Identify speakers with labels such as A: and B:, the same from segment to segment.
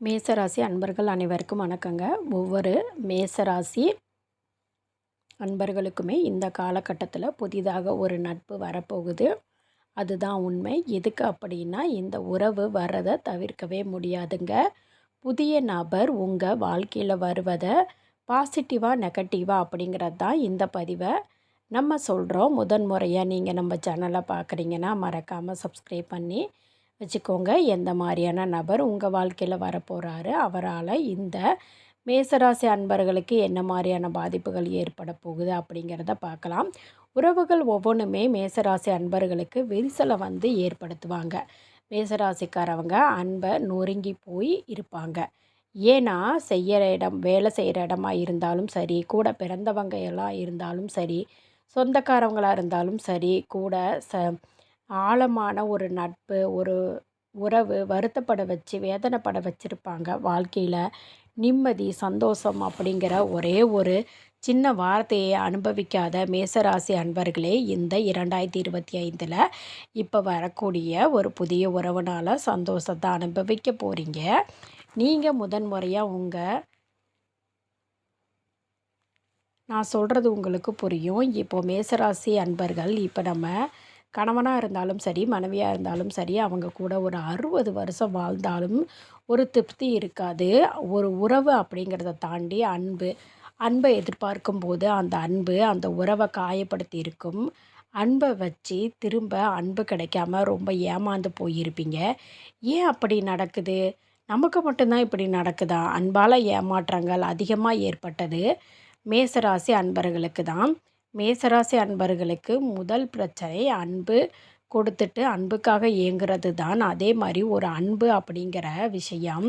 A: மேசராசி அன்பர்கள் அனைவருக்கும் வணக்கங்க. ஒவ்வொரு மேசராசி அன்பர்களுக்குமே இந்த காலகட்டத்தில் புதிதாக ஒரு நட்பு வரப்போகுது. அதுதான் உண்மை. எதுக்கு அப்படின்னா இந்த உறவு வர்றதை தவிர்க்கவே முடியாதுங்க. புதிய நபர் உங்கள் வாழ்க்கையில் வருவதை பாசிட்டிவாக நெகட்டிவாக அப்படிங்கிறது தான் இந்த பதிவை. நம்ம சொல்கிறோம் முதன்முறையாக நீங்கள் நம்ம சேனலை பார்க்குறீங்கன்னா மறக்காமல் சப்ஸ்கிரைப் பண்ணி வச்சுக்கோங்க. எந்த மாதிரியான நபர் உங்கள் வாழ்க்கையில் வரப்போகிறாரு அவரால் இந்த மேசராசி அன்பர்களுக்கு என்ன மாதிரியான பாதிப்புகள் ஏற்பட போகுது அப்படிங்கிறத பார்க்கலாம். உறவுகள் ஒவ்வொன்றுமே மேசராசி அன்பர்களுக்கு விரிசலை வந்து ஏற்படுத்துவாங்க. மேசராசிக்காரவங்க அன்பை நொறுங்கி போய் இருப்பாங்க. ஏன்னா செய்கிற இடம் வேலை செய்கிற இடமா இருந்தாலும் சரி கூட பிறந்தவங்க எல்லாம் இருந்தாலும் சரி சொந்தக்காரவங்களாக இருந்தாலும் சரி கூட ச ஆழமான ஒரு நட்பு ஒரு உறவு வருத்தப்பட வச்சு வேதனைப்பட வச்சுருப்பாங்க வாழ்க்கையில். நிம்மதி சந்தோஷம் அப்படிங்கிற ஒரே ஒரு சின்ன வார்த்தையை அனுபவிக்காத மேசராசி அன்பர்களே இந்த இரண்டாயிரத்தி இருபத்தி ஐந்தில் இப்போ வரக்கூடிய ஒரு புதிய உறவுனால் சந்தோஷத்தை அனுபவிக்க போகிறீங்க நீங்கள் முதன்முறையாக உங்கள் நான் சொல்கிறது உங்களுக்கு புரியும். இப்போது மேசராசி அன்பர்கள் இப்போ நம்ம கணவனாக இருந்தாலும் சரி மனைவியாக இருந்தாலும் சரி அவங்க கூட ஒரு அறுபது வருஷம் வாழ்ந்தாலும் ஒரு திருப்தி இருக்காது. ஒரு உறவு அப்படிங்கிறத தாண்டி அன்பு அன்பை எதிர்பார்க்கும் போது அந்த அன்பு அந்த உறவை காயப்படுத்தி இருக்கும். அன்பை வச்சு திரும்ப அன்பு கிடைக்காம ரொம்ப ஏமாந்து போயிருப்பீங்க. ஏன் அப்படி நடக்குது? நமக்கு மட்டும்தான் இப்படி நடக்குதா? அன்பால் ஏமாற்றங்கள் அதிகமாக ஏற்பட்டது. மேசராசி அன்பர்களுக்கு தான். மேசராசி அன்பர்களுக்கு முதல் பிரச்சனை அன்பு கொடுத்துட்டு அன்புக்காக இயங்குறது தான் அதே மாதிரி ஒரு அன்பு அப்படிங்கிற விஷயம்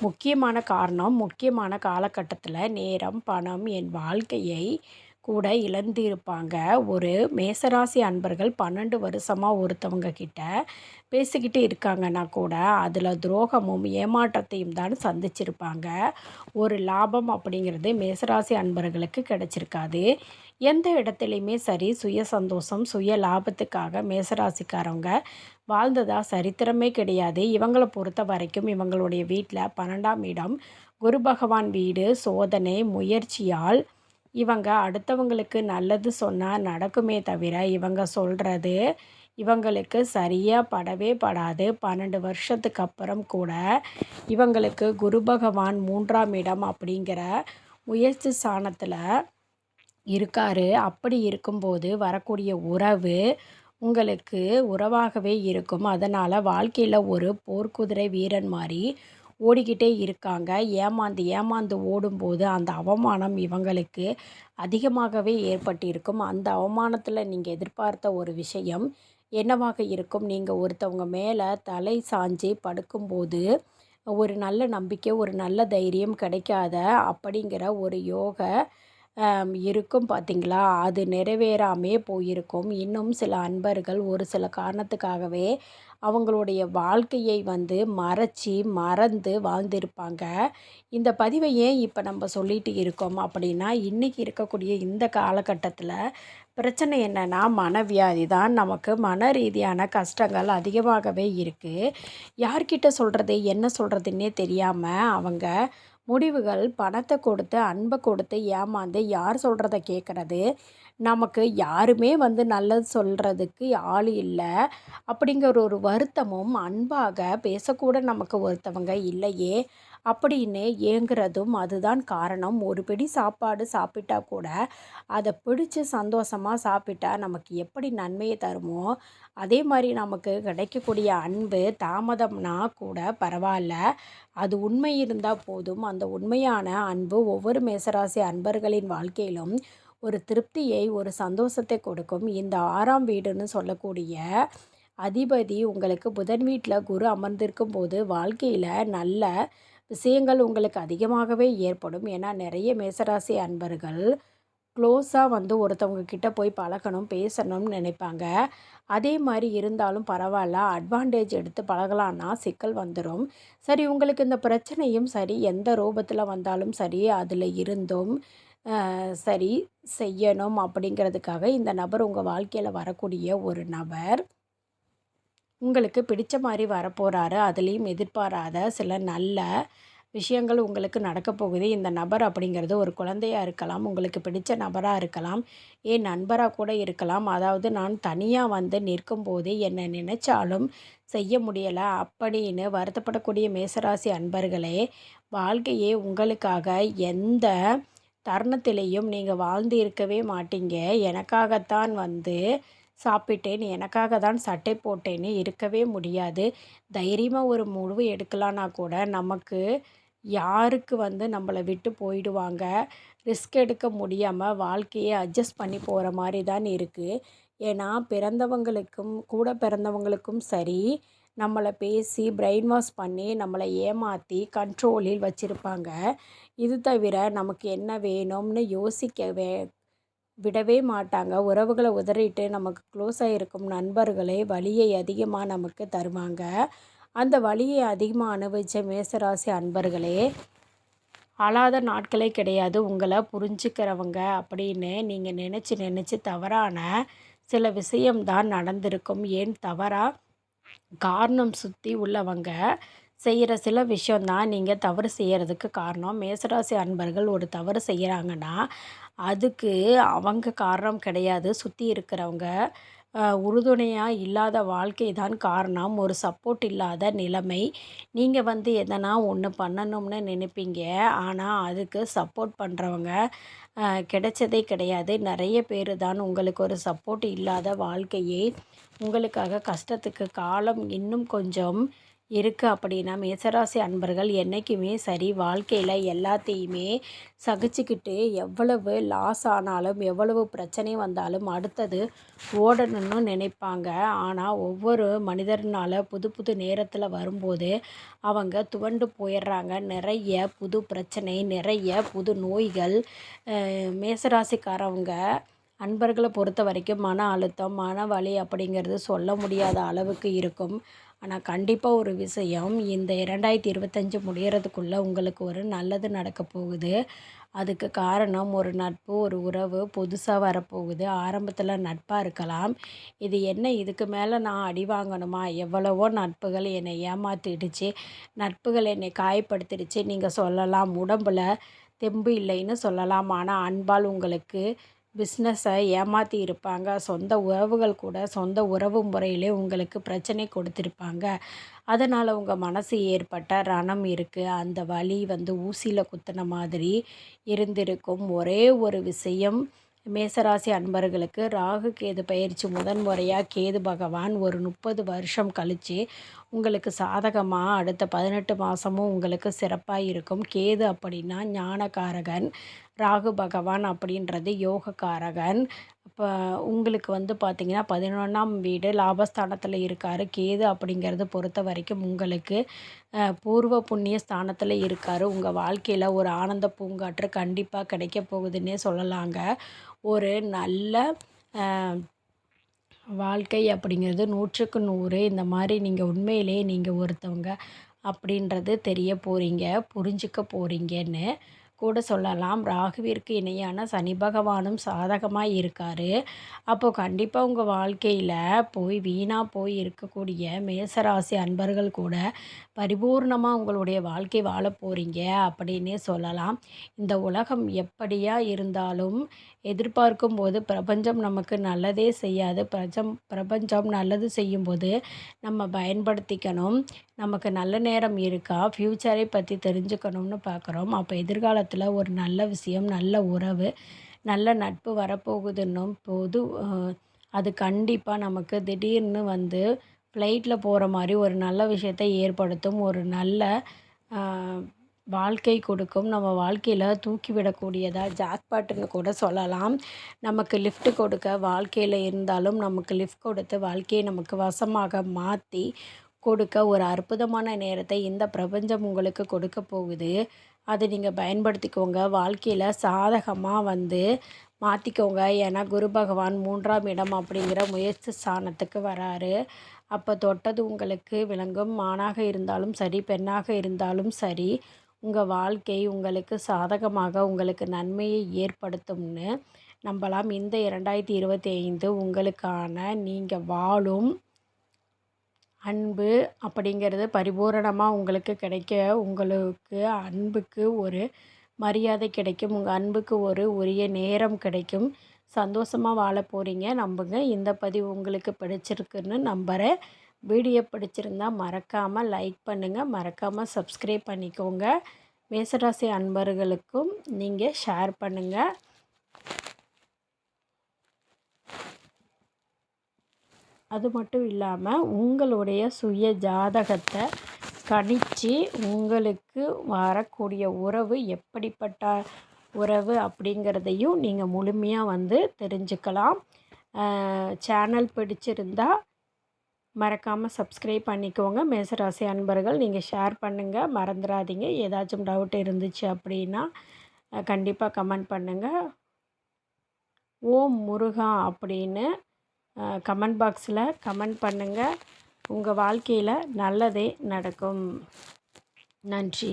A: முக்கியமான காரணம். முக்கியமான காலகட்டத்தில் நேரம் பணம் என் வாழ்க்கையை கூட இழந்திருப்பாங்க. ஒரு மேசராசி அன்பர்கள் பன்னெண்டு வருஷமாக ஒருத்தவங்க கிட்ட பேசிக்கிட்டு இருக்காங்கன்னா கூட அதில் துரோகமும் ஏமாற்றத்தையும் தான் சந்திச்சிருப்பாங்க. ஒரு லாபம் அப்படிங்கிறது மேசராசி அன்பர்களுக்கு கிடச்சிருக்காது. எந்த இடத்துலையுமே சரி சுய சந்தோஷம் சுய லாபத்துக்காக மேசராசிக்காரவங்க வாழ்ந்ததா சரித்திரமே கிடையாது. இவங்களை பொறுத்த வரைக்கும் இவங்களுடைய வீட்டில் பன்னெண்டாம் இடம் குரு பகவான் வீடு சோதனை முயற்சியால் இவங்க அடுத்தவங்களுக்கு நல்லது சொன்னால் நடக்குமே தவிர இவங்க சொல்கிறது இவங்களுக்கு சரியாக படவே படாது. பன்னெண்டு வருஷத்துக்கு அப்புறம் கூட இவங்களுக்கு குரு பகவான் மூன்றாம் இடம் அப்படிங்கிற முயற்சி சாணத்தில் இருக்கார். அப்படி இருக்கும்போது வரக்கூடிய உறவு உங்களுக்கு உறவாகவே இருக்கும். அதனால் வாழ்க்கையில் ஒரு போர்க்குதிரை வீரன் மாதிரி ஓடிக்கிட்டே இருக்காங்க. ஏமாந்து ஏமாந்து ஓடும்போது அந்த அவமானம் இவங்களுக்கு அதிகமாகவே ஏற்பட்டிருக்கும். அந்த அவமானத்தில் நீங்கள் எதிர்பார்த்த ஒரு விஷயம் என்னவாக இருக்கும்? நீங்கள் ஒருத்தவங்க மேலே தலை சாஞ்சி படுக்கும்போது ஒரு நல்ல நம்பிக்கை ஒரு நல்ல தைரியம் கிடைக்காத அப்படிங்கிற ஒரு யோக இருக்கும் பார்த்திங்களா அது நிறைவேறாமே போயிருக்கும். இன்னும் சில அன்பர்கள் ஒரு சில காரணத்துக்காகவே அவங்களுடைய வாழ்க்கையை வந்து மறைச்சி மறந்து வாழ்ந்திருப்பாங்க. இந்த பதிவை ஏன் இப்போ நம்ம சொல்லிட்டு இருக்கோம் அப்படின்னா இன்றைக்கி இருக்கக்கூடிய இந்த காலகட்டத்தில் பிரச்சனை என்னென்னா மனவியாதி தான் நமக்கு மன ரீதியான கஷ்டங்கள் அதிகமாகவே இருக்குது யார்கிட்ட சொல்கிறது என்ன சொல்கிறதுன்னே தெரியாமல் அவங்க முடிவுகள் பணத்தை கொடுத்து அன்பை கொடுத்து ஏமாந்து யார் சொல்கிறத கேட்குறது நமக்கு யாருமே வந்து நல்லது சொல்கிறதுக்கு ஆள் இல்லை. அப்படிங்கிற ஒரு வருத்தமும் அன்பாக பேசக்கூட நமக்கு ஒருத்தவங்க இல்லையே. அப்படின்னு ஏங்குறதும் அதுதான் காரணம். ஒரு பிடி சாப்பாடு சாப்பிட்டா கூட அதை பிடிச்சி சந்தோஷமாக சாப்பிட்டா நமக்கு எப்படி நன்மையை தருமோ அதே மாதிரி நமக்கு கிடைக்கக்கூடிய அன்பு தாமதம்னா கூட பரவாயில்ல. அது உண்மை இருந்தால் போதும். அந்த உண்மையான அன்பு ஒவ்வொரு மேசராசி அன்பர்களின் வாழ்க்கையிலும் ஒரு திருப்தியை ஒரு சந்தோஷத்தை கொடுக்கும். இந்த ஆறாம் வீடுன்னு சொல்லக்கூடிய அதிபதி உங்களுக்கு புதன் வீட்டில் குரு அமர்ந்திருக்கும் போது வாழ்க்கையில் நல்ல விஷயங்கள் உங்களுக்கு அதிகமாகவே ஏற்படும். ஏன்னா நிறைய மேசராசி அன்பர்கள் க்ளோஸாக வந்து ஒருத்தவங்க கிட்ட போய் பழகணும் பேசணும்னு நினைப்பாங்க. அதே மாதிரி இருந்தாலும் பரவாயில்ல. அட்வான்டேஜ் எடுத்து பழகலான்னா சிக்கல் வந்துடும் சரி உங்களுக்கு இந்த பிரச்சனையும் சரி எந்த ரூபத்தில் வந்தாலும் சரி அதில் இருந்தும் சரி செய்யணும் அப்படிங்கிறதுக்காக இந்த நபர் உங்கள் வாழ்க்கையில் வரக்கூடிய ஒரு நபர். உங்களுக்கு பிடித்த மாதிரி வரப்போகிறாரு அதுலேயும் எதிர்பாராத சில நல்ல விஷயங்கள் உங்களுக்கு நடக்க போகுது. இந்த நபர் அப்படிங்கிறது ஒரு குழந்தையாக இருக்கலாம் உங்களுக்கு பிடித்த நபராக இருக்கலாம் ஏன் நண்பராக கூட இருக்கலாம். அதாவது நான் தனியாக வந்து நிற்கும் போது என்னை நினைச்சாலும் செய்ய முடியலை. அப்படின்னு வருத்தப்படக்கூடிய மேசராசி அன்பர்களே வாழ்க்கையே உங்களுக்காக எந்த தருணத்திலையும் நீங்கள் வாழ்ந்து இருக்கவே மாட்டீங்க. எனக்காகத்தான் வந்து சாப்பிட்டேன் எனக்காக தான் சட்டை போட்டேன்னு இருக்கவே முடியாது. தைரியமாக ஒரு முடிவு எடுக்கலான்னா கூட நமக்கு யாருக்கு வந்து நம்மளை விட்டு போயிடுவாங்க? ரிஸ்க் எடுக்க முடியாமல் வாழ்க்கையை அட்ஜஸ்ட் பண்ணி போகிற மாதிரி தான் இருக்குது ஏன்னா பிறந்தவங்களுக்கும் கூட பிறந்தவங்களுக்கும் சரி நம்மளை பேசி பிரெயின் வாஷ் பண்ணி நம்மளை ஏமாற்றி கண்ட்ரோலில் வச்சுருப்பாங்க. இது தவிர நமக்கு என்ன வேணும்னு யோசிக்கவே விடவே மாட்டாங்க. உறவுகளை உதறிட்டு நமக்கு க்ளோஸாக இருக்கும் நண்பர்களே வழியை அதிகமாக நமக்கு தருவாங்க. அந்த வழியை அதிகமாக அனுபவித்த மேசராசி அன்பர்களே அழாத நாட்களே கிடையாது. உங்களை புரிஞ்சுக்கிறவங்க அப்படின்னு நீங்கள் நினச்சி நினச்சி தவறான சில விஷயம்தான் நடந்திருக்கும். ஏன் தவறாக காரணம் சுற்றி உள்ளவங்க செய்கிற சில விஷயந்தான் நீங்கள் தவறு செய்கிறதுக்கு காரணம். மேசராசி அன்பர்கள் ஒரு தவறு செய்கிறாங்கன்னா அதுக்கு அவங்க காரணம் கிடையாது. சுற்றி இருக்கிறவங்க உறுதுணையாக இல்லாத வாழ்க்கை தான் காரணம். ஒரு சப்போர்ட் இல்லாத நிலைமை. நீங்கள் வந்து எதனா ஒன்று பண்ணணும்னு நினைப்பீங்க. ஆனால் அதுக்கு சப்போர்ட் பண்ணுறவங்க கிடைச்சதே கிடையாது. நிறைய பேர் தான் உங்களுக்கு ஒரு சப்போர்ட் இல்லாத வாழ்க்கையை உங்களுக்காக கஷ்டத்துக்கு காலம் இன்னும் கொஞ்சம் இருக்குது அப்படின்னா மேசராசி அன்பர்கள் என்றைக்குமே சரி வாழ்க்கையில் எல்லாத்தையுமே சகிச்சுக்கிட்டு எவ்வளவு லாஸ் ஆனாலும் எவ்வளவு பிரச்சனை வந்தாலும் அடுத்தது ஓடணும்னு நினைப்பாங்க. ஆனால் ஒவ்வொரு மனிதர்னால் புது புது நேரத்தில் வரும்போது அவங்க துவண்டு போயிடுறாங்க. நிறைய புது பிரச்சனை நிறைய புது நோய்கள் மேசராசிக்காரவங்க அன்பர்களை பொறுத்த வரைக்கும் மன அழுத்தம் மன வலி அப்படிங்கிறது சொல்ல முடியாத அளவுக்கு இருக்கும். ஆனால் கண்டிப்பாக ஒரு விஷயம் இந்த இரண்டாயிரத்தி இருபத்தஞ்சி முடிகிறதுக்குள்ளே உங்களுக்கு ஒரு நல்லது நடக்க போகுது. அதுக்கு காரணம் ஒரு நட்பு ஒரு உறவு புதுசாக வரப்போகுது. ஆரம்பத்தில் நட்பாக இருக்கலாம். இது என்ன இதுக்கு மேலே நான் அடி வாங்கணுமா? எவ்வளவோ நட்புகள் என்னை ஏமாற்றிடுச்சு நட்புகள் என்னை காயப்படுத்திடுச்சு. நீங்கள் சொல்லலாம் உடம்பில் தெம்பு இல்லைன்னு சொல்லலாம். ஆனால் அன்பால் உங்களுக்கு பிஸ்னஸை ஏமாற்றி இருப்பாங்க. சொந்த உறவுகள் கூட சொந்த உறவு முறையிலே உங்களுக்கு பிரச்சனை கொடுத்துருப்பாங்க. அதனால் உங்கள் மனசு ஏற்பட்ட ரணம் இருக்குது அந்த வலி வந்து ஊசியில் குத்தின மாதிரி இருந்திருக்கும். ஒரே ஒரு விஷயம் மேசராசி அன்பர்களுக்கு ராகு கேது பயிற்சி முதன் முறையாக கேது பகவான் ஒரு முப்பது வருஷம் கழித்து உங்களுக்கு சாதகமாக அடுத்த பதினெட்டு மாதமும் உங்களுக்கு சிறப்பாக இருக்கும். கேது அப்படின்னா ஞானகாரகன் ராகு பகவான் அப்படின்றது யோகக்காரகன். இப்போ உங்களுக்கு வந்து பார்த்திங்கன்னா பதினொன்றாம் வீடு லாபஸ்தானத்தில் இருக்கார். கேது அப்படிங்கிறது பொறுத்த வரைக்கும் உங்களுக்கு பூர்வ புண்ணிய ஸ்தானத்தில் இருக்கார். உங்கள் வாழ்க்கையில் ஒரு ஆனந்த பூங்காற்று கண்டிப்பாக கிடைக்க போகுதுன்னே சொல்லலாங்க. ஒரு நல்ல வாழ்க்கை அப்படிங்கிறது நூற்றுக்கு நூறு. இந்த மாதிரி நீங்கள் உண்மையிலேயே நீங்கள் ஒருத்தவங்க அப்படின்றது தெரிய போகிறீங்க புரிஞ்சிக்க போகிறீங்கன்னு கூட சொல்லலாம். ராகுவிற்கு இணையான சனி பகவானும் சாதகமாக இருக்கார். அப்போது கண்டிப்பாக உங்கள் வாழ்க்கையில் போய் வீணாக போய் இருக்கக்கூடிய மேசராசி அன்பர்கள் கூட பரிபூர்ணமாக உங்களுடைய வாழ்க்கை வாழ போகிறீங்க அப்படின்னே சொல்லலாம். இந்த உலகம் எப்படியாக இருந்தாலும் எதிர்பார்க்கும் போது பிரபஞ்சம் நமக்கு நல்லதே செய்யாது. பிரஜம் பிரபஞ்சம் நல்லது செய்யும்போது நம்ம பயன்படுத்திக்கணும். நமக்கு நல்ல நேரம் இருக்கா? ஃப்யூச்சரை பற்றி தெரிஞ்சுக்கணும்னு பார்க்குறோம் அப்போ எதிர்காலத்தில் ஒரு நல்ல விஷயம் நல்ல உறவு நல்ல நட்பு வரப்போகுதுன்னும் போது அது கண்டிப்பாக நமக்கு திடீர்னு வந்து ஃப்ளைட்டில் போகிற மாதிரி ஒரு நல்ல விஷயத்தை ஏற்படுத்தும். ஒரு நல்ல வாழ்க்கை கொடுக்கும். நம்ம வாழ்க்கையில் தூக்கிவிடக்கூடியதாக ஜாக்பாட்டுன்னு கூட சொல்லலாம். நமக்கு லிஃப்ட் கொடுக்க வாழ்க்கையில் இருந்தாலும் நமக்கு லிஃப்ட் கொடுத்து வாழ்க்கையை நமக்கு வசமாக மாற்றி கொடுக்க ஒரு அற்புதமான நேரத்தை இந்த பிரபஞ்சம் உங்களுக்கு கொடுக்க போகுது. அதை நீங்கள் பயன்படுத்திக்கோங்க. வாழ்க்கையில் சாதகமாக வந்து மாற்றிக்கோங்க ஏன்னா குரு பகவான் மூன்றாம் இடம் அப்படிங்கிற முயற்சி ஸ்தானத்துக்கு வராரு. அப்போ தொட்டது உங்களுக்கு விளங்கும். ஆணாக இருந்தாலும் சரி பெண்ணாக இருந்தாலும் சரி உங்கள் வாழ்க்கை உங்களுக்கு சாதகமாக உங்களுக்கு நன்மையை ஏற்படுத்தும்னு நம்பலாம். இந்த இரண்டாயிரத்தி இருபத்தி ஐந்து உங்களுக்கான நீங்கள் வாழும் அன்பு அப்படிங்கிறது பரிபூரணமாக உங்களுக்கு கிடைக்க உங்களுக்கு அன்புக்கு ஒரு மரியாதை கிடைக்கும். உங்கள் அன்புக்கு ஒரு உரிய நேரம் கிடைக்கும். சந்தோஷமாக வாழ போகிறீங்க நம்புங்க. இந்த பதிவு உங்களுக்கு பிடிச்சிருக்குன்னு நம்புகிறேன் வீடியோ பிடிச்சிருந்தா மறக்காமல் லைக் பண்ணுங்கள் மறக்காமல் சப்ஸ்கிரைப் பண்ணிக்கோங்க. மேசராசி அன்பர்களுக்கும் நீங்கள் ஷேர் பண்ணுங்கள் அது மட்டும் இல்லாமல் உங்களுடைய சுய ஜாதகத்தை கணித்து உங்களுக்கு வரக்கூடிய உறவு எப்படிப்பட்ட உறவு அப்படிங்கிறதையும் நீங்கள் முழுமையாக வந்து தெரிஞ்சுக்கலாம். சேனல் பிடிச்சிருந்தால் மறக்காமல் சப்ஸ்கிரைப் பண்ணிக்கோங்க. மேசராசி அன்பர்கள் நீங்கள் ஷேர் பண்ணுங்கள் மறந்துடாதீங்க ஏதாச்சும் டவுட் இருந்துச்சு அப்படின்னா கண்டிப்பாக கமெண்ட் பண்ணுங்கள் ஓம் முருகா அப்படின்னு கமெண்ட் பாக்ஸில் கமெண்ட் பண்ணுங்கள் உங்கள் வாழ்க்கையில் நல்லதே நடக்கும். நன்றி.